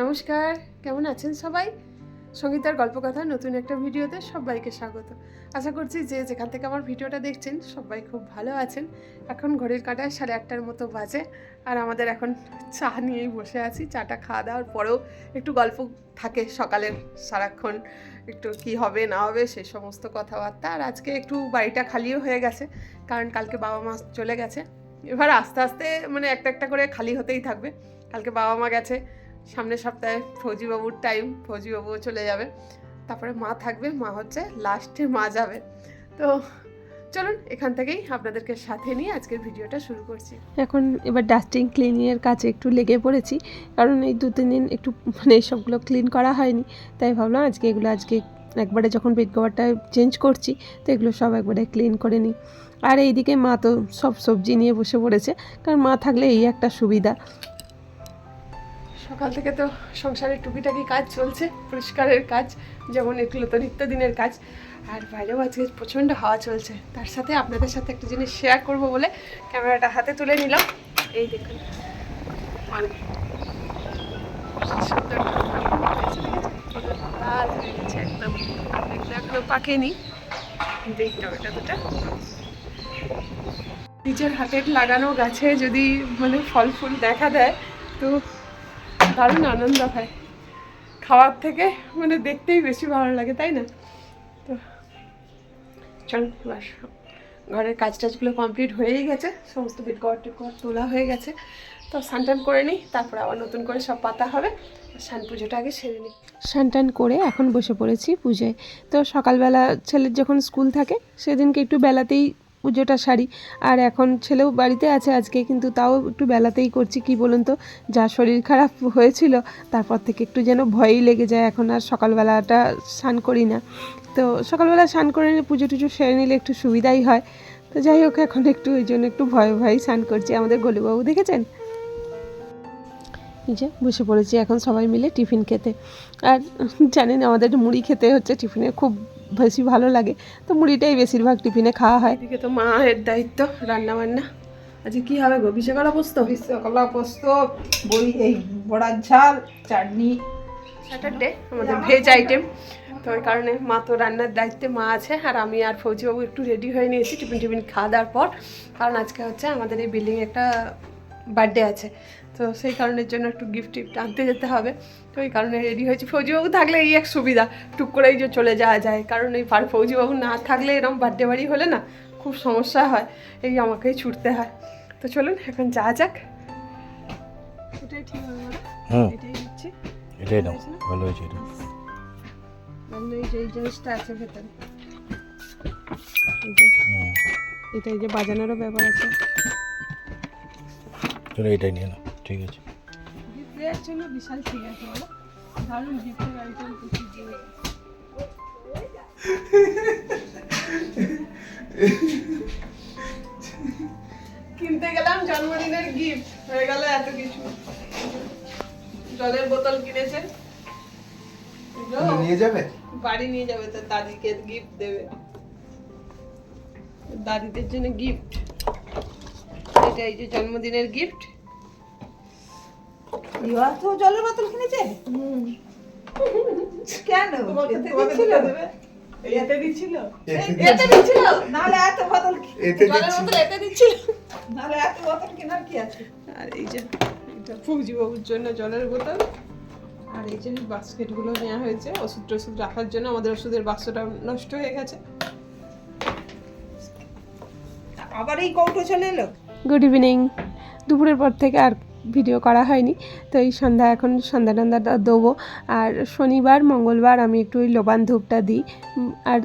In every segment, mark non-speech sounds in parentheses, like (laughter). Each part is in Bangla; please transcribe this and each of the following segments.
নমস্কার, কেমন আছেন সবাই? সঙ্গীতার গল্পকথা নতুন একটা ভিডিওতে সবাইকে স্বাগত। আশা করছি যে যেখান থেকে আমার ভিডিওটা দেখছেন, সবাই খুব ভালো আছেন। এখন ঘড়ির কাঁটায় সাড়ে আটটার মতো বাজে আর আমাদের এখন চা নিয়েই বসে আছি। চাটা খাওয়া দাওয়ার পরেও একটু গল্প থাকে সকালের সারাক্ষণ, একটু কি হবে না হবে সেই সমস্ত কথাবার্তা। আর আজকে একটু বাড়িটা খালিও হয়ে গেছে, কারণ কালকে বাবা মা চলে গেছে। এবার আস্তে আস্তে মানে একটা একটা করে খালি হতেই থাকবে। কালকে বাবা মা গেছে সামনের সপ্তাহে ফৌজিবাবুর টাইম ফৌজিবাবুও চলে যাবে। তারপরে মা থাকবে, মা হচ্ছে লাস্টে মা যাবে। তো চলুন, এখান থেকেই আপনাদেরকে সাথে নিয়ে আজকের ভিডিওটা শুরু করছি। এখন এবার ডাস্টিং ক্লিনিংয়ের কাছে একটু লেগে পড়েছি, কারণ এই দু তিন দিন একটু মানে সবগুলো ক্লিন করা হয়নি। তাই ভাবলাম আজকে এগুলো, আজকে একবারে যখন বেড কভারটা চেঞ্জ করছি, তো এগুলো সব একবারে ক্লিন করে নিই। আর এইদিকে মা তো সব সবজি নিয়ে বসে পড়েছে, কারণ মা থাকলে এই একটা সুবিধা। সকাল থেকে তো সংসারের টুকিটাকি কাজ চলছে, পরিষ্কারের কাজ, যেমন এগুলো তো নিত্যদিনের কাজ। আর বাইরেও আজকে প্রচণ্ড হাওয়া চলছে। তার সাথে আপনাদের সাথে একটা জিনিস শেয়ার করব বলে ক্যামেরাটা হাতে তুলে নিলাম। এই দেখুন। পাকেনি। নিজের হাতের লাগানো গাছে যদি মানে ফল ফুল দেখা দেয়, তো দারুণ আনন্দ হয় খাওয়ার থেকে মানে দেখতেই বেশি ভালো লাগে, তাই না? তো চল, এবার ঘরের কাজ টাজগুলো কমপ্লিট হয়েই গেছে, সমস্ত বেড কভার তোলা হয়ে গেছে। তো স্নান করে নিই, তারপর আবার নতুন করে সব পাতা হবে। স্নান পুজোটা আগে সেরে নিই। স্নান টান করে এখন বসে পড়েছি পুজোয়। তো সকালবেলা ছেলের যখন স্কুল থাকে, সেদিনকে একটু বেলাতেই পুজোটা সারি। আর এখন ছেলেও বাড়িতে আছে আজকে, কিন্তু তাও একটু বেলাতেই করছি। কি বলুন তো? যা শরীর খারাপ (laughs) হয়েছিল, তারপর থেকে একটু যেন ভয়ই লেগে যায়। এখন আর সকালবেলাটা স্নান করি না। তো সকালবেলা স্নান করে নিলে, পুজো টুজো সেরে নিলে একটু সুবিধাই হয়। তো যাই হোক, এখন একটু ওই জন্য একটু ভয়ে ভয়েই স্নান করছি। আমাদের গলিবাবু দেখেছেন? যে বসে পড়েছি এখন সবাই মিলে টিফিন খেতে। আর জানেন, আমাদের মুড়ি খেতে হচ্ছে টিফিনে খুব বেশি ভালো লাগে। তো মুড়িটাই বেশিরভাগ টিফিনে খাওয়া হয়। এদিকে তো মায়ের দায়িত্ব রান্না বান্না আজকে কি হবে গো? বিশে করা পোস্ত? কলা পোস্ত বড়ি এই বড়ার ঝাল চাটনি। স্যাটারডে আমাদের ভেজ আইটেম তো ওই কারণে মা তো রান্নার দায়িত্বে মা আছে আর আমি আর ফৌজিবাবু একটু রেডি হয়ে নিয়েছি টিফিন টিফিন খাওয়া দাওয়ার পর। কারণ আজকে হচ্ছে আমাদের এই বিল্ডিংয়ে একটা বার্থডে আছে। তো সেই কারণের জন্য একটু গিফট টিফট আনতে যেতে হবে। তো ওই কারণে রেডি হয়েছি। ফৌজিবাবু থাকলে এই এক সুবিধা টুক করেই যে চলে যাওয়া যায়। কারণ এই ফার ফৌজিবাবু না থাকলে এরকম বার্থডে বাড়ি হলে না খুব সমস্যা হয়। এই আমাকেই ছুটতে হয়। তো চলুন এখন যা যাক। এটাই ঠিক হবে? এটাই দিচ্ছি। এটাই দাও ভালো হয়েছে এটা। মানে এই জিনিসটা আছে ভেতরে। এই যে হুম এটা এই যে বাজানোরও ব্যাপার আছে। চলো এটাই নিয়ে নাও ঠিক আছে। জন্য বিশাল ঠিক আছে দারুণ গিফটের আইটেম কিছু দিয়ে। কিনতে গেলাম জন্মদিনের গিফট হয়ে গেল এত কিছু। জলের বোতল কিনেছে নিয়ে যাবে? বাড়ি নিয়ে যাবে তার দাদিকে গিফট দেবে। দাদিদের জন্য গিফট এটা এই যে জন্মদিনের গিফট ইয়া তো জলের বোতল কিনেছে? কেন? তোমাকে এতে দেবে? এতে দিচ্ছিল? এতে এতে নাহলে এত বোতল কি- জলের বোতল এতে দিচ্ছিল। নাহলে এত বোতল কেনার কি আছে? আর এই যে এটা ফৌজি বাবুর জন্য জলের বোতল। আর এই যে বাস্কেটগুলো নেওয়া হয়েছে ওষুধ টষুধ রাখার জন্য আমাদের ওষুধের বাক্সটা নষ্ট হয়ে গেছে। আবার এই কৌটো চলে এলো? গুড ইভিনিং দুপুরের পর থেকে আর ভিডিও করা হয়নি, তো এই সন্ধ্যা এখন সন্ধ্যা টন্ধ্যাটা দেবো। আর শনিবার, মঙ্গলবার আমি একটু ওই লোবান ধূপটা দিই আর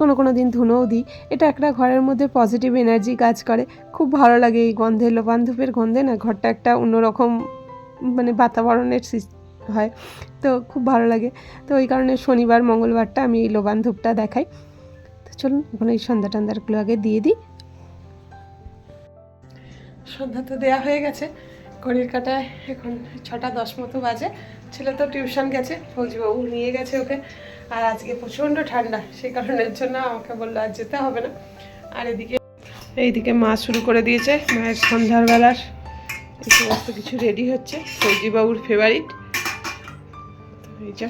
কোনো কোনো দিন ধুনোও দিই। এটা একটা ঘরের মধ্যে পজিটিভ এনার্জি কাজ করে। খুব ভালো লাগে এই গন্ধে, লোবান ধূপের গন্ধে না, ঘরটা একটা অন্যরকম মানে বাতাবরণের হয়, তো খুব ভালো লাগে। তো ওই কারণে শনিবার, মঙ্গলবারটা আমি এই লোবান ধূপটা দেখাই। তো চলুন, এখন এই সন্ধ্যা টন্ধ্যাগুলো আগে দিয়ে দিই। সন্ধ্যা তো দেওয়া হয়ে গেছে। ঘড়ির কাটায় এখন ছটা দশ মতো বাজে। ছেলে তো টিউশন গেছে, ফৌজিবাবু নিয়ে গেছে ওকে। আর আজকে প্রচণ্ড ঠান্ডা, সেই কারণের জন্য আমাকে বলল আর যেতে হবে না। আর এদিকে, এইদিকে মা শুরু করে দিয়েছে মায়ের সন্ধ্যার বেলার। এই সমস্ত কিছু রেডি হচ্ছে, ফৌজিবাবুর ফেভারিট এই যে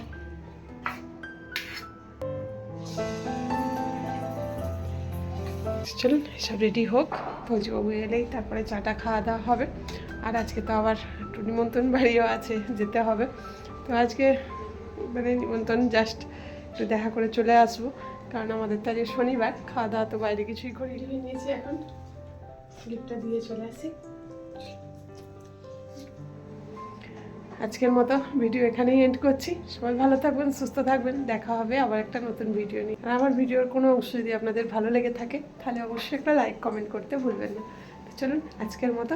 চলুন সব রেডি হোক। ফৌজিবাবু এলেই তারপরে চাটা খাওয়া দাওয়া হবে। আর আজকে তো আবার একটু নিমন্ত্রণ বাড়িও আছে, যেতে হবে। তো আজকে মানে নিমন্ত্রণ জাস্ট একটু দেখা করে চলে আসব। কারণ আমাদের তো আজকে শনিবার, খাওয়া দাওয়া তো বাইরে কিছুই করে নিয়েছি এখন। স্লিপটা দিয়ে চলে আসি। আজকের মতো ভিডিও এখানেই এন্ড করছি। সবাই ভালো থাকবেন, সুস্থ থাকবেন। দেখা হবে আবার একটা নতুন ভিডিও নিয়ে। আর আমার ভিডিওর কোনো অংশ যদি আপনাদের ভালো লেগে থাকে, তাহলে অবশ্যই একটা লাইক কমেন্ট করতে ভুলবেন না। চলুন, আজকের মতো